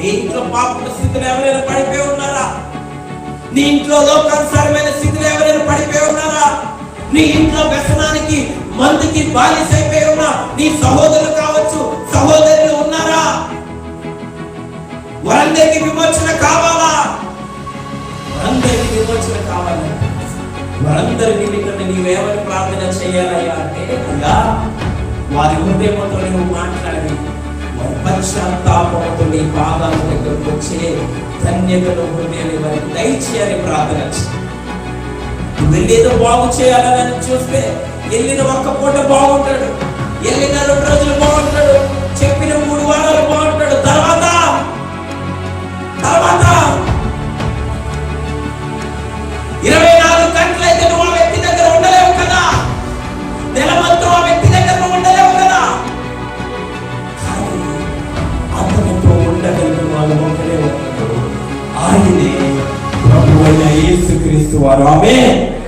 నీ ఇంట్లో పాప స్థితిలో ఎవరైనా పడిపోయి ఉన్నారా? నీ ఇంట్లో లోకానుసారమైన స్థితిలో ఎవరైనా పడిపోయి ఉన్నారా? నీ ఇంట్లో వ్యసనానికి మందుకి అయిపోయి ఉన్నా నీ సహోదరులు కావచ్చు సహోదరులు ఉన్నారా? వారందరికీ విమోచన కావాలా? వారందరికీ విమోచన కావాలి. వారందరి నిమిత్తం నీవేమని ప్రార్థన చేయాలయ్యా అంటే అయ్యా వారి హృదయంతో నువ్వు మాట్లాడి. సంతాపంతో నీ పాదాల దగ్గరకు వచ్చే ధన్యతను హృదయాన్ని వారికి దయచేయాలి ప్రార్థన వెళ్ళేదో బాగు చేయాలని చూస్తే వెళ్ళిన ఒక్క పూట బాగుంటాడు. వెళ్ళిన రెండు రోజులు బాగుంటాడు. చెప్పిన మూడు వారాలు బాగుంటాడు. తర్వాత తర్వాత O hoje é isso, Cristo ora. Amém.